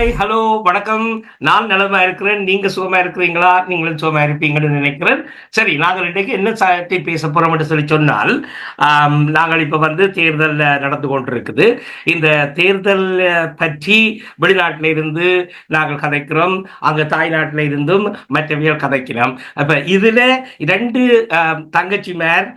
Hi hello வணக்கம். நான் நலமா இருக்கிறேன். நீங்க சுகமா இருக்கிறீங்களா? நீங்களும் சுகமா இருப்பீங்கன்னு நினைக்கிறேன். சரி நாங்கள் இன்றைக்கு என்ன சாயத்தை பேச போறோம் என்று சொல்லி சொன்னால் நாங்கள் இப்ப வந்து தேர்தல் நடந்து கொண்டிருக்குது. இந்த தேர்தல் பற்றி வெளிநாட்டில் இருந்து நாங்கள் கதைக்கிறோம். அங்க தாய்நாட்டில் இருந்தும் மற்றவியல் கதைக்கிறோம் அப்ப இதுல ரெண்டு தங்கச்சி தங்கச்சிமார்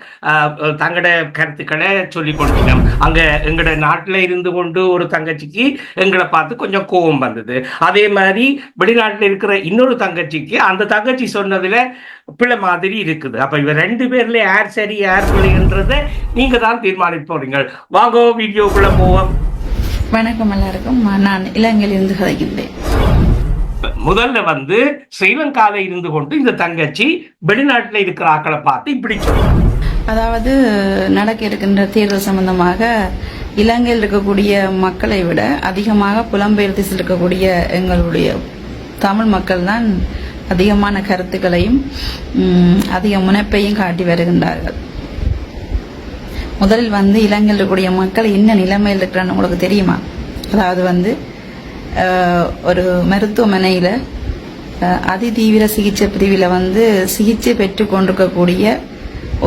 தங்களோட கருத்துக்களை சொல்லி கொண்டிருக்கோம் அங்க எங்களோட நாட்டுல இருந்து கொண்டு ஒரு தங்கச்சிக்கு எங்களை பார்த்து கொஞ்சம் கோபம் வந்தது. அதே மாதிரி வெளிநாட்டில் இருக்கிற இன்னொரு தங்கச்சிக்கு அந்த தங்கச்சி சொன்னதுல பிள்ளை மாதிரி இருக்குது. அப்ப இவ ரெண்டு பேர்ல யார் சரி யார் பிள்ளைன்றத நீங்க தான் தீர்மானிக்க போறீங்க வாங்க வீடியோக்குள்ள போவோம். வணக்கம் எல்லாருக்கும். நான் இலங்கையிலிருந்து கதைக்கின்றேன் முதல்ல வந்து ஸ்ரீலங்கால இருந்து கொண்டு இந்த தங்கச்சி வெளிநாட்டில் இருக்கிற ஆக்களை பார்த்து இப்படி சொல்றாங்க. அதாவது நடக்க இருக்கின்ற தேர்தல் சம்பந்தமாக இலங்கையில் இருக்கக்கூடிய மக்களை விட அதிகமாக புலம்பெயர் திசையில் இருக்கக்கூடிய எங்களுடைய தமிழ் மக்கள் தான் அதிகமான கருத்துக்களையும் அதிக முனைப்பையும் காட்டி வருகின்றார்கள். முதலில் வந்து இலங்கையில் இருக்கக்கூடிய மக்கள் என்ன நிலைமையில் இருக்கிறான்னு உங்களுக்கு தெரியுமா? அதாவது வந்து ஒரு மருத்துவமனையில் அதிதீவிர சிகிச்சை பிரிவில் வந்து சிகிச்சை பெற்று கொண்டிருக்கக்கூடிய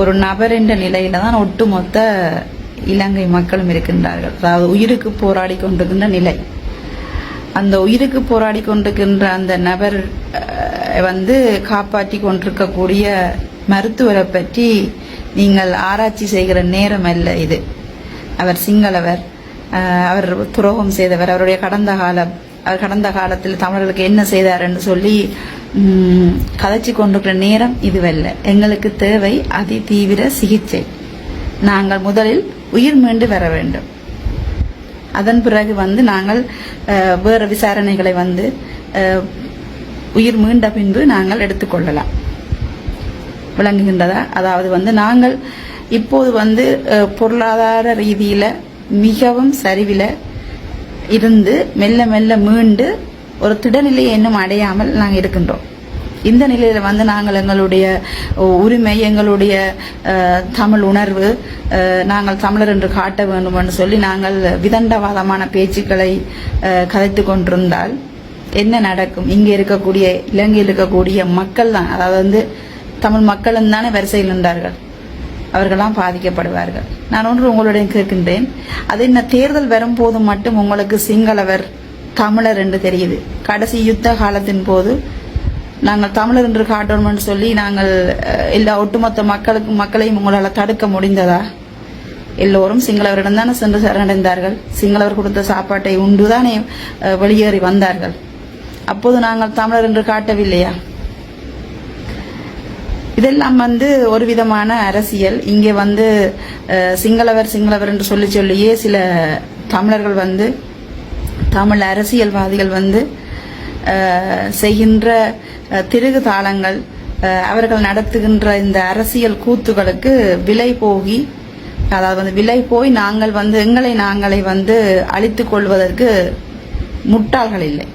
ஒரு நபர் என்ற நிலையில தான் ஒட்டுமொத்த இலங்கை மக்களும் இருக்கின்றார்கள். அதாவது உயிருக்கு போராடி கொண்டிருக்கின்ற நிலை. அந்த உயிருக்கு போராடி கொண்டிருக்கின்ற அந்த நபர் வந்து காப்பாற்றி கொண்டிருக்கக்கூடிய மருத்துவரை பற்றி நீங்கள் ஆராய்ச்சி செய்கிற நேரம் அல்ல இது. அவர் சிங்களவர். அவர் துரோகம் செய்தவர் அவருடைய கடந்த காலம் அவர் கடந்த காலத்தில் தமிழர்களுக்கு என்ன செய்தார் என்று சொல்லி கதைச்சி கொண்டிருக்கிற நேரம் இதுவல்ல. எங்களுக்கு தேவை அதி தீவிர சிகிச்சை. நாங்கள் முதலில் உயிர் மீண்டு வர வேண்டும். அதன் பிறகு வந்து நாங்கள் வேறு விசாரணைகளை வந்து உயிர் மீண்ட பின்பு நாங்கள் எடுத்துக்கொள்ளலாம். விளங்குகின்றதா? அதாவது வந்து நாங்கள் இப்போது வந்து பொருளாதார ரீதியில மிகவும் சரிவில் இருந்து மெல்ல மெல்ல மீண்டு ஒரு திடநிலையை இன்னும் அடையாமல் நாங்கள் இருக்கின்றோம். இந்த நிலையில வந்து நாங்கள் எங்களுடைய உரிமை எங்களுடைய தமிழ் உணர்வு நாங்கள் தமிழர் என்று காட்ட வேண்டும் என்று சொல்லி நாங்கள் விதண்டவாதமான பேச்சுக்களை கதைத்து கொண்டிருந்தால் என்ன நடக்கும்? இங்கே இருக்கக்கூடிய இலங்கையில் இருக்கக்கூடிய மக்கள் தான் அதாவது வந்து தமிழ் மக்களும் தானே வரிசையில் நின்றார்கள். அவர்களாம் பாதிக்கப்படுவார்கள். நான் ஒன்று உங்களுடன் கேட்கின்றேன் அது என்ன தேர்தல் வரும்போது மட்டும் உங்களுக்கு சிங்களவர் தமிழர் என்று தெரியுது. கடைசி யுத்த காலத்தின் போது நாங்கள் தமிழர் என்று காட்டணும்னு சொல்லி நாங்கள் எல்லா ஒட்டுமொத்த மக்களுக்கு மக்களையும் உங்களால் தடுக்க முடிந்ததா? எல்லோரும் சிங்களவரிடம் தானே சென்று சரணடைந்தார்கள். சிங்களவர் கொடுத்த சாப்பாட்டை உண்டுதானே வெளியேறி வந்தார்கள். அப்போது நாங்கள் தமிழர் என்று காட்டவில்லையா? இதெல்லாம் வந்து ஒரு விதமான அரசியல். இங்கே வந்து சிங்களவர் சிங்களவர் என்று சொல்லி சொல்லியே சில தமிழர்கள் வந்து தமிழ் அரசியல்வாதிகள் வந்து செய்கின்ற திருகு தாளங்கள் அவர்கள் நடத்துகின்ற இந்த அரசியல் கூத்துகளுக்கு விலை போகி அதாவது வந்து விலை போய் நாங்கள் வந்து எங்களை நாங்களே வந்து அழித்துக் கொள்வதற்கு முட்டாள்கள் இல்லை.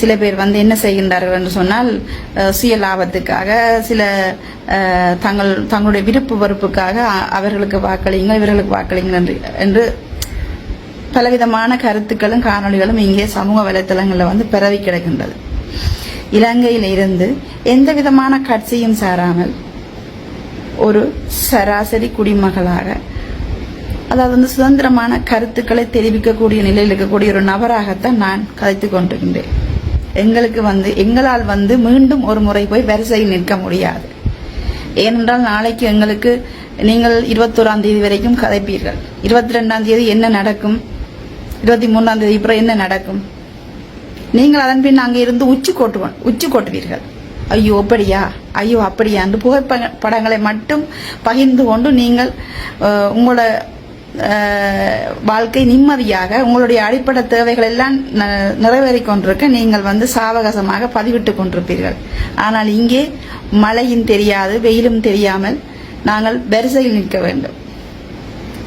சில பேர் வந்து என்ன செய்கின்றார்கள் என்று சொன்னால் சுய லாபத்துக்காக சில தங்கள் தங்களுடைய விருப்பு வெறுப்புக்காக அவர்களுக்கு வாக்களியுங்கள் இவர்களுக்கு வாக்களியுங்கள் என்று என்று பலவிதமான கருத்துக்களும் காணொளிகளும் இங்கே சமூக வலைத்தளங்களில் வந்து பரவி கிடக்கின்றது. இலங்கையில் இருந்து எந்த விதமான கட்சியும் சாராமல் ஒரு சராசரி குடிமகளாக அதாவது வந்து சுதந்திரமான கருத்துக்களை தெரிவிக்கக்கூடிய நிலையில் இருக்கக்கூடிய ஒரு நபராகத்தான் நான் கதைத்து கொண்டிருக்கின்றேன். எங்களுக்கு வந்து எங்களால் வந்து மீண்டும் ஒரு முறை போய் வரிசையில் நிற்க முடியாது. ஏனென்றால் நாளைக்கு எங்களுக்கு நீங்கள் இருபத்தோராம் தேதி வரைக்கும் கதைப்பீர்கள். இருபத்தி ரெண்டாம் தேதி என்ன நடக்கும்? இருபத்தி மூணாம் தேதி அப்புறம் என்ன நடக்கும்? நீங்கள் அதன் பின் அங்கே இருந்து உச்சி கொட்டுவோம் உச்சி கொட்டுவீர்கள். ஐயோ அப்படியா? ஐயோ அப்படியா? என்று புகைப்படங்களை மட்டும் பகிர்ந்து கொண்டு நீங்கள் உங்களோட வாழ்க்கை நிம்மதியாக உங்களுடைய அடிப்படை தேவைகள் எல்லாம் ந- நிறைவேறிக் கொண்டிருக்க நீங்கள் வந்து சாவகாசமாக பதிவிட்டுக் கொண்டிருப்பீர்கள். ஆனால் இங்கே மழையும் தெரியாது வெயிலும் தெரியாமல் நாங்கள் வரிசையில் நிற்க வேண்டும்.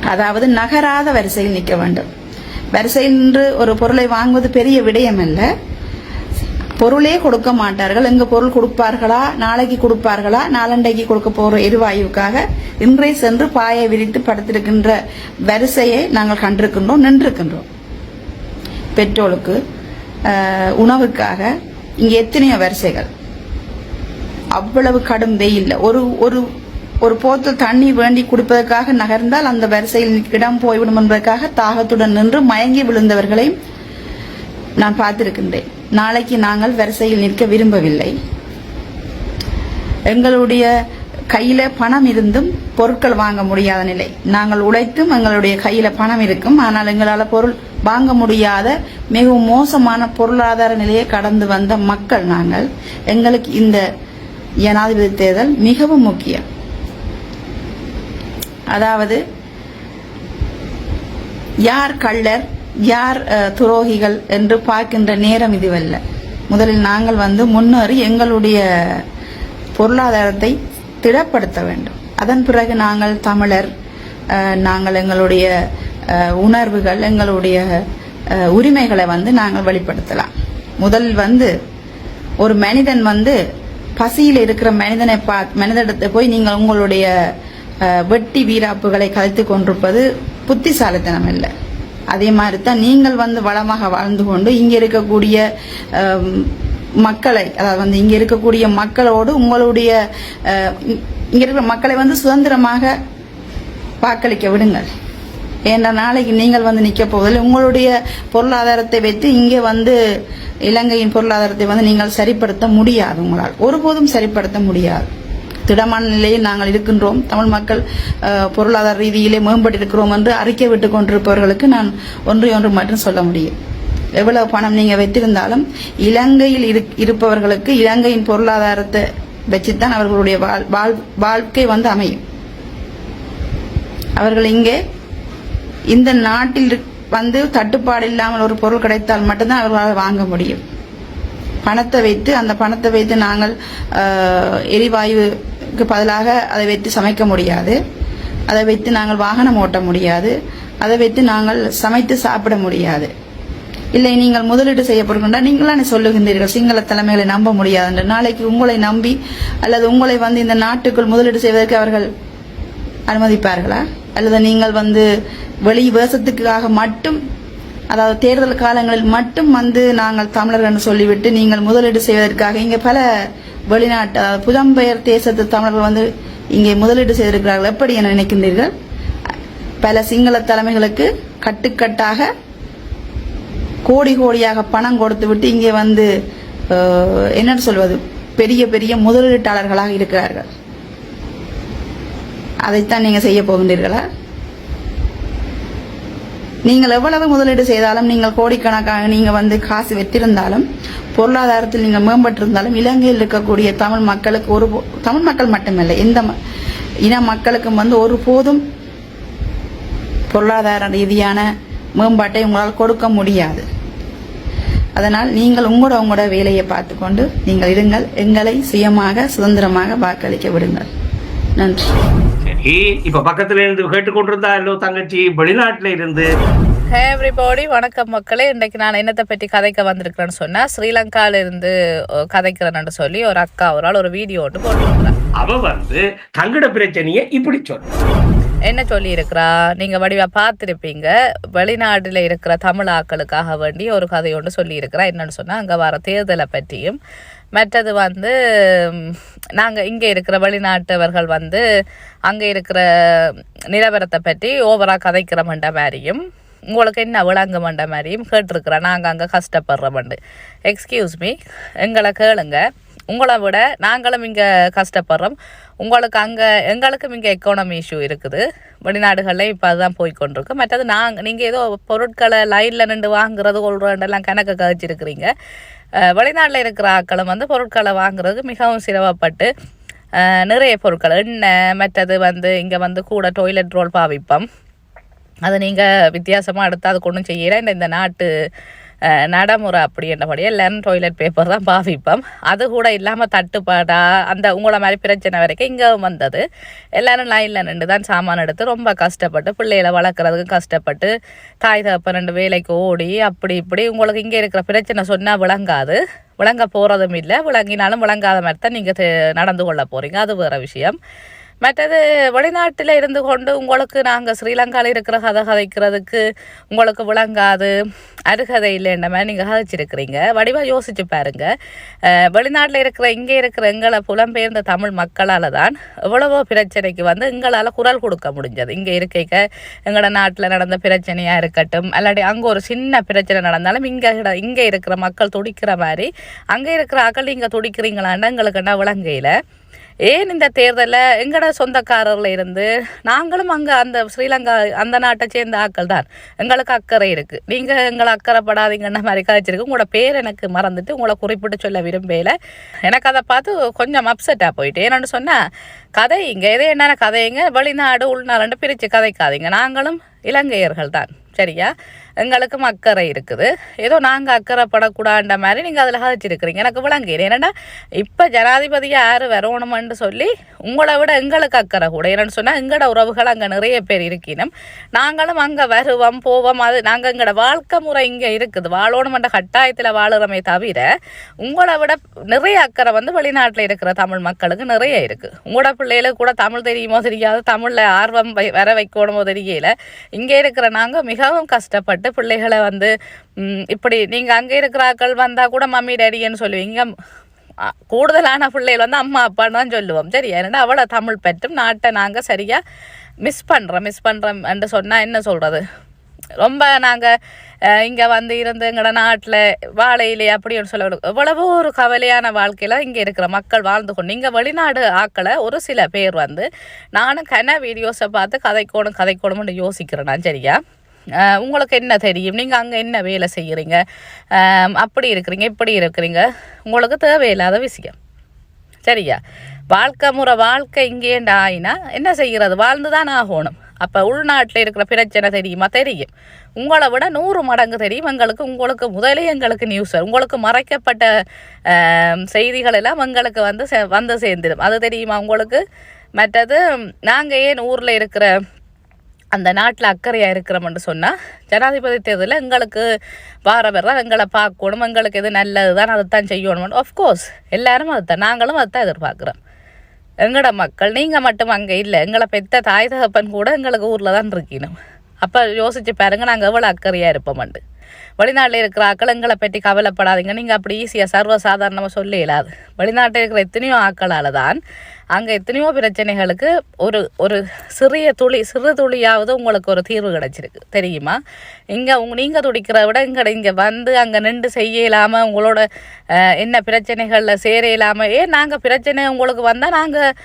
அதாவது நகராத வரிசையில் நிற்க வேண்டும். வரிசையில் நின்று ஒரு பொருளை வாங்குவது பெரிய விடயம் அல்ல பொருளே கொடுக்க மாட்டார்கள். எங்க பொருள் கொடுப்பார்களா? நாளைக்கு கொடுப்பார்களா? நாளண்டைக்கு கொடுக்க போற எரிவாயுக்காக இன்றை சென்று பாயை விரித்து படுத்திருக்கின்ற வரிசையை நாங்கள் கண்டிருக்கின்றோம் நின்றிருக்கின்றோம். பெட்ரோலுக்கு உணவுக்காக இங்கே எத்தனையோ வரிசைகள். அவ்வளவு கடும் வெயில் ஒரு ஒரு ஒரு போத்து தண்ணி வேண்டி குடிப்பதற்காக நகர்ந்தால் அந்த வரிசையில் இடம் போய்விடும் என்பதற்காக தாகத்துடன் நின்று மயங்கி விழுந்தவர்களையும் நான் பார்த்திருக்கின்றேன். நாளைக்கு நாங்கள் வரிசையில் நிற்க விரும்பவில்லை. எங்களுடைய கையில பணம் இருந்தும் பொருட்கள் வாங்க முடியாத நிலை. நாங்கள் உழைத்தும் எங்களுடைய கையில பணம் இருக்கும். ஆனால் எங்களால் பொருள் வாங்க முடியாத மிகவும் மோசமான பொருளாதார நிலையை கடந்து வந்த மக்கள் நாங்கள் எங்களுக்கு இந்த ஜனாதிபதி தேர்தல் மிகவும் முக்கியம். அதாவது யார் கள்ளர் யார் துரோகிகள் என்று பார்க்கின்ற நேரம் இதுவல்ல. முதலில் நாங்கள் வந்து முன்னேறி எங்களுடைய பொருளாதாரத்தை திடப்படுத்த வேண்டும். அதன் பிறகு நாங்கள் தமிழர் நாங்கள் எங்களுடைய உணர்வுகள் எங்களுடைய உரிமைகளை வந்து நாங்கள் வெளிப்படுத்தலாம். முதல் வந்து ஒரு மனிதன் வந்து பசியில் இருக்கிற மனிதனை பா மனிதனிடத்தை போய் நீங்கள் உங்களுடைய வெட்டி வீராப்புகளை கலைத்து கொண்டிருப்பது புத்திசாலித்தனம் இல்லை. அதே மாதிரி தான் நீங்கள் வந்து வளமாக வாழ்ந்து கொண்டு இங்கே இருக்கக்கூடிய மக்களை அதாவது வந்து இங்கே இருக்கக்கூடிய மக்களோடு உங்களுடைய இங்கே இருக்கிற மக்களை வந்து சுதந்திரமாக வாக்களிக்க விடுங்கள். ஏன்னா நாளைக்கு நீங்கள் வந்து நிற்க போவதில் உங்களுடைய பொருளாதாரத்தை வைத்து இங்கே வந்து இலங்கையின் பொருளாதாரத்தை வந்து நீங்கள் சரிப்படுத்த முடியாது உங்களால். ஒருபோதும் சரிப்படுத்த முடியாது. திடமான நிலையில் நாங்கள் இருக்கின்றோம். தமிழ் மக்கள் பொருளாதார ரீதியிலே மேம்பட்டிருக்கிறோம் என்று அறிக்கை விட்டு கொண்டிருப்பவர்களுக்கு நான் ஒன்று ஒன்று மட்டும் சொல்ல முடியும். எவ்வளவு பணம் நீங்க வைத்திருந்தாலும் இலங்கையில் இரு- இருப்பவர்களுக்கு இலங்கையின் பொருளாதாரத்தை வச்சுத்தான் அவர்களுடைய வாழ்- வாழ்- வாழ்க்கை வந்து அமையும். அவர்கள் இங்கே இந்த நாட்டில் இருக்- வந்து தட்டுப்பாடு இல்லாமல் ஒரு பொருள் கிடைத்தால் மட்டும்தான் அவர்களால் வாங்க முடியும். பணத்தை வைத்து அந்த பணத்தை வைத்து நாங்கள் எரிவாயு எரிவாயுக்கு பதிலாக அதை வைத்து சமைக்க முடியாது. அதை வைத்து நாங்கள் வாகனம் ஓட்ட முடியாது. அதை வைத்து நாங்கள் சமைத்து சாப்பிட முடியாது. இல்லை நீங்கள் முதலீடு செய்யப்படுகின்ற நீங்களானே சொல்லுகின்றீர்கள் சிங்கள தலைமைகளை நம்ப முடியாது என்று. நாளைக்கு உங்களை நம்பி அல்லது உங்களை வந்து இந்த நாட்டுக்குள் முதலீடு செய்வதற்கு அவர்கள் அனுமதிப்பார்களா? அல்லது நீங்கள் வந்து வெளி வேஷத்துக்காக மட்டும் அதாவது தேர்தல் காலங்களில் மட்டும் வந்து நாங்கள் தமிழர்கள் சொல்லிவிட்டு நீங்கள் முதலீடு செய்வதற்காக இங்கே பல வெளிநாட்டு புலம்பெயர் தேசத்து தமிழர்கள் வந்து இங்கே முதலீடு செய்திருக்கிறார்கள். எப்படி என நினைக்கின்றீர்கள்? பல சிங்கள தலைமைகளுக்கு கட்டுக்கட்டாக கோடி கோடியாக பணம் கொடுத்து விட்டு இங்கே வந்து என்ன சொல்வது? பெரிய பெரிய முதலீட்டாளர்களாக இருக்கிறார்கள். அதைத்தான் நீங்க செய்ய போகின்றீர்களா? நீங்கள் எவ்வளவு முதலீடு செய்தாலும் நீங்கள் கோடிக்கணக்காக நீங்கள் வந்து காசு வைத்திருந்தாலும் பொருளாதாரத்தில் நீங்கள் மேம்பட்டிருந்தாலும் இலங்கையில் இருக்கக்கூடிய தமிழ் மக்களுக்கு ஒரு போ- தமிழ் மக்கள் மட்டுமில்லை எந்த ம- இன மக்களுக்கும் வந்து ஒரு போதும் பொருளாதார ரீதியான மேம்பாட்டை உங்களால் கொடுக்க முடியாது. அதனால் நீங்கள் உங்களோட உங்களோட வேலையை பார்த்துக்கொண்டு நீங்கள் இருங்கள் எங்களை சுயமாக சுதந்திரமாக வாக்களிக்க விடுங்கள். நன்றி. சரி இப்ப பக்கத்துல இருந்து கேட்டுக்கொண்டிருந்தாலோ தங்கச்சி? வெளிநாட்டுல இருந்து. ஹே எவ்ரிபாடி வணக்கம் மக்களே. இன்றைக்கு நான் என்னத்தை பற்றி கதைக்க வந்திருக்கிறேன்னு சொன்னால் ஸ்ரீலங்கால இருந்து அஹ், கதைக்கிறேன்னு சொல்லி ஒரு அக்கா ஒரு ஆள் ஒரு வீடியோ ஒன்று போட்டுருக்குறேன் அவ வந்து தங்கட பிரச்சனையை இப்படி சொன்ன என்ன சொல்லி இருக்கிறா நீங்கள் வடிவா பார்த்துருப்பீங்க. வெளிநாட்டில் இருக்கிற தமிழ் ஆக்களுக்காக வேண்டி ஒரு கதை ஒன்று சொல்லி இருக்கிறா என்னன்னு சொன்னால் அங்கே வர தேர்தலை பற்றியும் மற்றது வந்து நாங்கள் இங்கே இருக்கிற வெளிநாட்டவர்கள் வந்து அங்கே இருக்கிற நிலவரத்தை பற்றி ஓவராக கதைக்கிற மண்ட மாதிரியும் உங்களுக்கு என்ன விளங்க மண்ட மாதிரியும் கேட்டிருக்கிறேன். நாங்கள் அங்கே கஷ்டப்படுறோம்ண்டு எக்ஸ்கியூஸ் மீ எங்களை கேளுங்க. உங்களை விட நாங்களும் இங்கே கஷ்டப்படுறோம். உங்களுக்கு அங்கே எங்களுக்கும் இங்கே எக்கானமி இஷ்யூ இருக்குது. வெளிநாடுகளில் இப்போ அதுதான் போய்கொண்டிருக்கு மற்றது நாங்கள் நீங்கள் ஏதோ பொருட்களை லைனில் நின்று வாங்குறது கொள்றதெல்லாம் கணக்கு கழிச்சிருக்கிறீங்க. வெளிநாட்டில் இருக்கிற ஆட்களும் வந்து பொருட்களை வாங்குறதுக்கு மிகவும் சிரமப்பட்டு நிறைய பொருட்கள் எண்ணெய் மற்றது வந்து இங்கே வந்து கூட டொய்லெட் ரோல் பாவிப்பம். அது நீங்கள் வித்தியாசமாக எடுத்து அதுக்கு ஒன்றும் செய்யலை. இந்த நாட்டு நடைமுறை அப்படி என்றபடி எல்லாரும் டாய்லெட் பேப்பர் தான் பாவிப்போம். அது கூட இல்லாமல் தட்டுப்பாடா அந்த உங்களை மாதிரி பிரச்சனை வரைக்கும் இங்கே வந்தது. எல்லாரும் லைனில் நின்று தான் சாமான் எடுத்து ரொம்ப கஷ்டப்பட்டு பிள்ளைகளை வளர்க்குறதுக்கு கஷ்டப்பட்டு தாய் தகப்பன் ரெண்டு வேலைக்கு ஓடி அப்படி இப்படி உங்களுக்கு இங்கே இருக்கிற பிரச்சனை சொன்னால் விளங்காது. விளங்க போகிறதும் இல்லை விளங்கினாலும் விளங்காத மாதிரி தான் நீங்கள் நடந்து கொள்ள போகிறீங்க அது வேறு விஷயம். மற்றது வெளிநாட்டில் இருந்து கொண்டு உங்களுக்கு நாங்கள் ஸ்ரீலங்காவில் இருக்கிற கதை கதைக்கிறதுக்கு உங்களுக்கு விளங்காது. அருகதை இல்லைன்ற மாதிரி நீங்கள் கதைச்சிருக்கிறீங்க. வடிவாக யோசிச்சு பாருங்கள் வெளிநாட்டில் இருக்கிற இங்கே இருக்கிற எங்களை புலம்பெயர்ந்த தமிழ் மக்களால் தான் எவ்வளவோ பிரச்சனைக்கு வந்து எங்களால் குரல் கொடுக்க முடிஞ்சது. இங்கே இருக்கைக்க எங்களோட நாட்டில் நடந்த பிரச்சனையாக இருக்கட்டும் அல்லாட்டி அங்கே ஒரு சின்ன பிரச்சனை நடந்தாலும் இங்கே இங்கே இருக்கிற மக்கள் துடிக்கிற மாதிரி அங்கே இருக்கிற அகல் இங்கே துடிக்கிறீங்களான்னு எங்களுக்கு என்ன விளங்கையில். ஏன் இந்த தேர்தலில் எங்களோட சொந்தக்காரர்ல இருந்து நாங்களும் அங்கே அந்த ஸ்ரீலங்கா அந்த நாட்டை சேர்ந்த ஆக்கள் தான். எங்களுக்கு அக்கறை இருக்குது நீங்கள் எங்களை அக்கறைப்படாதீங்கன்ற மாதிரி கதைச்சிருக்கு. உங்களோட பேர் எனக்கு மறந்துட்டு உங்களை குறிப்பிட்டு சொல்ல விரும்பல எனக்கு அதை பார்த்து கொஞ்சம் அப்செட்டாக போயிட்டு ஏன்னு சொன்னால் கதைங்க எது என்னென்ன கதைங்க? வெளிநாடு உள்நாடுன்னு பிரித்து கதைக்காதீங்க. நாங்களும் இலங்கையர்கள் தான். சரியா? எங்களுக்கும் அக்கறை இருக்குது. ஏதோ நாங்கள் அக்கறைப்படக்கூடாதுன்ற மாதிரி நீங்கள் அதில் கதைச்சிருக்கிறீங்க எனக்கு விளங்குகிறேன். என்னென்னா இப்போ ஜனாதிபதியாக யார் வரணுமென்று சொல்லி உங்களை விட எங்களுக்கு அக்கறை கூட. என்னென்னு சொன்னால் எங்களோட உறவுகள் அங்கே நிறைய பேர் இருக்கணும் நாங்களும் அங்கே வருவோம் போவோம். அது நாங்கள் எங்களோட வாழ்க்கை முறை இங்கே இருக்குது. வாழணுமென்ற கட்டாயத்தில் வாழுறமே தவிர உங்களை விட நிறைய அக்கறை வந்து வெளிநாட்டில் இருக்கிற தமிழ் மக்களுக்கு நிறைய இருக்குது உங்களோட பிள்ளைகளுக்கு கூட தமிழ் தெரியுமோ தெரியாது? தமிழில் ஆர்வம் வை- வர வைக்கணுமோ தெரியல. இங்கே இருக்கிற நாங்கள் மிக மிகவும் கஷ்டப்பட்டு பிள்ளைகளை வந்து இப்படி நீங்கள் அங்கே இருக்கிற ஆட்கள் வந்தால் கூட மம்மி டேடின்னு சொல்லுவீங்க. கூடுதலான பிள்ளைகள் வந்து அம்மா அப்பான்னு தான் சொல்லுவோம். சரி ஏன்னா அவ்வளோ தமிழ் பெற்றும் நாட்டை நாங்கள் சரியாக மிஸ் பண்ணுறோம் மிஸ் பண்ணுறோம் என்று சொன்னால் என்ன சொல்கிறது ரொம்ப நாங்கள் இங்கே வந்து இருந்து எங்களோட நாட்டில் வாழையிலே அப்படின்னு சொல்ல எவ்வளவோ ஒரு கவலையான வாழ்க்கையில் இங்கே இருக்கிற மக்கள் வாழ்ந்து கொண்டு இங்கே வெளிநாடு ஆக்களை ஒரு சில பேர் வந்து நானும் கன வீடியோஸை பார்த்து கதைக்கோணும் கதைக்கோணும்னு யோசிக்கிறேன். நான் சரியா? உங்களுக்கு என்ன தெரியும்? நீங்கள் அங்கே என்ன வேலை செய்கிறீங்க அப்படி இருக்கிறீங்க இப்படி இருக்கிறீங்க. உங்களுக்கு தேவையில்லாத விஷயம். சரியா? வாழ்க்கை முறை வாழ்க்கை இங்கேண்டு ஆயினா என்ன செய்கிறது வாழ்ந்து தான் ஆகணும். அப்போ உள்நாட்டில் இருக்கிற பிரச்சனை தெரியுமா? தெரியும். உங்களை விட நூறு மடங்கு தெரியும். எங்களுக்கு உங்களுக்கு முதலே எங்களுக்கு நியூஸ் உங்களுக்கு மறைக்கப்பட்ட செய்திகள் எல்லாம் எங்களுக்கு வந்து சே- வந்து சேர்ந்துடும் அது தெரியுமா உங்களுக்கு? மற்றது நாங்கள் ஏன் ஊரில் இருக்கிற அந்த நாட்டில் அக்கறையாக இருக்கிறோம்னு சொன்னால் ஜனாதிபதி தேர்தலில் எங்களுக்கு வார வர எங்களை பார்க்கணும் எங்களுக்கு எது நல்லது தான் அதை தான் செய்யணும் ஆஃப்கோர்ஸ் எல்லாரும் அதுதான் நாங்களும் அதை தான் எதிர்பார்க்குறோம். எங்களோட மக்கள் நீங்கள் மட்டும் அங்கே இல்லை எங்களை பெத்த தாய் தகப்பன் கூட எங்களுக்கு ஊரில் தான் இருக்கணும். அப்போ யோசிச்சு பாருங்க நாங்கள் எவ்வளோ அக்கறையாக இருப்போம்ண்டு வெளிநாட்டில் இருக்கிற ஆக்கள் எங்களை பற்றி கவலைப்படாதீங்க நீங்கள் அப்படி ஈஸியாக சர்வசாதாரணமாக சொல்ல இயலாது. வெளிநாட்டில் இருக்கிற எத்தனையோ ஆக்களால் தான் அங்கே எத்தனையோ பிரச்சனைகளுக்கு ஒரு ஒரு சிறிய துளி சிறு துளியாவது உங்களுக்கு ஒரு தீர்வு கிடைச்சிருக்கு. தெரியுமா? இங்கே உங்க நீங்கள் துடிக்கிறத விட இங்கே இங்கே வந்து அங்கே நின்று செய்ய இல்லாமல் உங்களோட என்ன பிரச்சனைகளில் சேர இல்லாமல் ஏன் நாங்கள் பிரச்சனை உங்களுக்கு வந்தால் நாங்கள்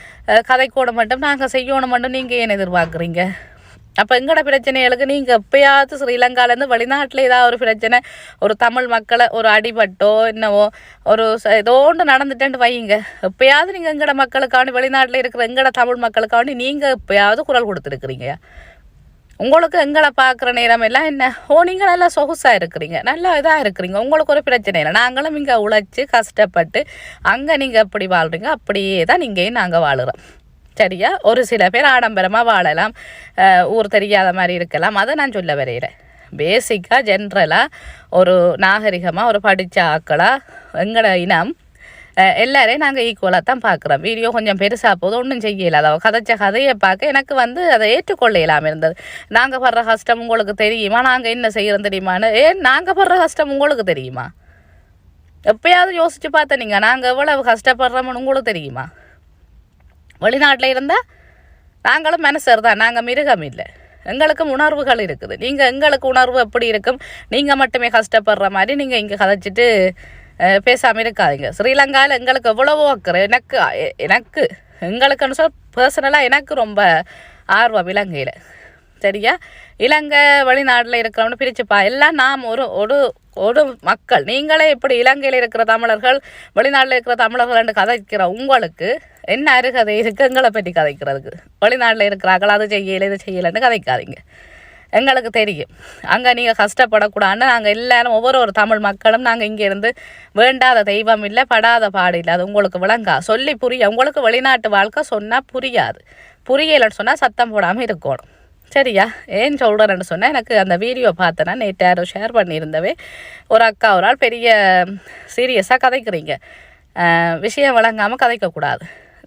கதைக்கூட மட்டும் நாங்கள் செய்யணும் மட்டும் நீங்கள் ஏன் எதிர்பார்க்குறீங்க? அப்போ எங்களோட பிரச்சனைகளுக்கு நீங்கள் எப்பயாவது ஸ்ரீலங்காலேருந்து வெளிநாட்டில் ஏதாவது ஒரு பிரச்சனை ஒரு தமிழ் மக்களை ஒரு அடிபட்டோ என்னவோ ஒரு ஏதோ ஒன்று நடந்துட்டேன்ட்டு வையுங்க. எப்பயாவது நீங்கள் எங்களோட மக்களுக்காண்டி வெளிநாட்டில் இருக்கிற எங்களோட தமிழ் மக்களுக்காண்டி நீங்கள் எப்பயாவது குரல் கொடுத்துருக்குறீங்க. உங்களுக்கு எங்களை பார்க்குற நேரம் எல்லாம் என்ன? ஓ நீங்கள் நல்லா சொகுசாக இருக்கிறீங்க நல்லா இதாக இருக்கிறீங்க. உங்களுக்கு ஒரு பிரச்சனை இல்லை. நாங்களும் இங்கே உழைச்சி கஷ்டப்பட்டு அங்கே நீங்கள் எப்படி வாழ்கிறீங்க அப்படியே தான் இங்கேயும் நாங்கள் வாழ்கிறோம் சரியா ஒரு சில பேர் ஆடம்பரமாக வாழலாம். ஊர் தெரியாத மாதிரி இருக்கலாம். அதை நான் சொல்ல வரைகிறேன். பேசிக்காக ஜென்ரலாக ஒரு நாகரிகமாக ஒரு படித்த ஆக்களாக எங்களோட இனம் எல்லாரையும் நாங்கள் ஈக்குவலாக தான் பார்க்குறோம். வீடியோ கொஞ்சம் பெருசாக போதும் ஒன்றும் செய்யல அதை கதைச்ச கதையை பார்க்க எனக்கு வந்து அதை ஏற்றுக்கொள்ளையிலாமல் இருந்தது. நாங்கள் படுற கஷ்டம் உங்களுக்கு தெரியுமா? நாங்கள் என்ன செய்கிறோம் தெரியுமான்னு? ஏன் நாங்கள் படுற கஷ்டம் உங்களுக்கு தெரியுமா? எப்பயாவது யோசிச்சு பார்த்த நீங்கள் நாங்கள் எவ்வளவு கஷ்டப்படுறோம்னு உங்களுக்கு தெரியுமா? வெளிநாட்டில் இருந்தால் நாங்களும் மனுஷர் தான் நாங்கள் மிருகம் இல்லை. எங்களுக்கும் உணர்வுகள் இருக்குது. நீங்கள் எங்களுக்கு உணர்வு எப்படி இருக்கும்? நீங்கள் மட்டுமே கஷ்டப்படுற மாதிரி நீங்கள் இங்கே கதைச்சிட்டு பேசாமல் இருக்காதிங்க இருக்காதீங்க. ஸ்ரீலங்காவில் எங்களுக்கு எவ்வளவோ அக்கறை. எனக்கு எனக்கு எங்களுக்குன்னு சொல் பர்சனலாக எனக்கு ரொம்ப ஆர்வம் இலங்கையில். சரியா? இலங்கை வெளிநாட்டில் இருக்கிறவனு பிரிச்சுப்பா. எல்லாம் நாம் ஒரு ஒரு ஒரு மக்கள். நீங்களே இப்படி இலங்கையில் இருக்கிற தமிழர்கள் வெளிநாட்டில் இருக்கிற தமிழர்கள் கதைக்கிற உங்களுக்கு என்ன அருகதை? இருக்கு எங்களை பற்றி கதைக்கிறதுக்கு. வெளிநாட்டில் இருக்கிறாங்களா அது செய்யலை இது செய்யலைன்னு கதைக்காதீங்க. எங்களுக்கு தெரியும். அங்கே நீங்கள் கஷ்டப்படக்கூடாதுன்னு நாங்கள் எல்லாரும் ஒவ்வொரு ஒரு தமிழ் மக்களும் நாங்கள் இங்கேருந்து வேண்டாத தெய்வம் இல்லை படாத பாடு இல்லை அது உங்களுக்கு விளங்கா? சொல்லி புரிய உங்களுக்கு வெளிநாட்டு வாழ்க்கை சொன்னால் புரியாது. புரியலைன்னு சொன்னால் சத்தம் போடாமல் இருக்கணும். சரியா? ஏன் சொல்கிறேன்னு சொன்னால் எனக்கு அந்த வீடியோ பார்த்தேன்னா நேற்று யாரோ ஷேர் பண்ணியிருந்தவே ஒரு அக்கா ஒரு ஆள் பெரிய சீரியஸாக கதைக்கிறீங்க. விஷயம் வழங்காமல் கதைக்கக்கூடாது.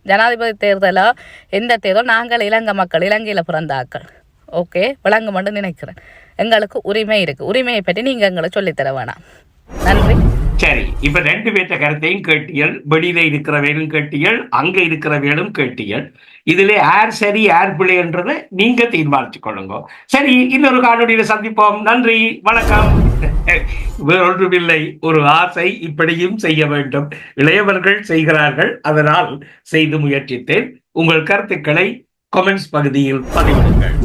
ஜனாதிபதி தேர்தலோ எந்த தேர்தலோ நாங்கள் இலங்கை மக்கள் இலங்கையில் பிறந்தாக்கள். ஓகே விளங்குமென்று நினைக்கிறேன். எங்களுக்கு உரிமை இருக்குது உரிமையை பற்றி நீங்கள் எங்களுக்கு சொல்லித்தர வேணாம். நன்றி. சரி இப்ப ரெண்டு பேர்த்த கருத்தையும் கேட்டியல் வெளியில இருக்கிறவையும் கேட்டியல் அங்க இருக்கிறவையும் கேட்டியல். இதுல யார் சரி யார் பிள்ளைன்றதை நீங்க தீர்மானித்துக் கொள்ளுங்க. சரி இன்னொரு காணொலியில சந்திப்போம். நன்றி வணக்கம். ஒன்றுமில்லை ஒரு ஆசை இப்படியும் செய்ய வேண்டும். இளையவர்கள் செய்கிறார்கள் அதனால் செய்து முயற்சித்தேன். உங்கள் கருத்துக்களை கமெண்ட்ஸ் பகுதியில் பதிவிடுங்கள்.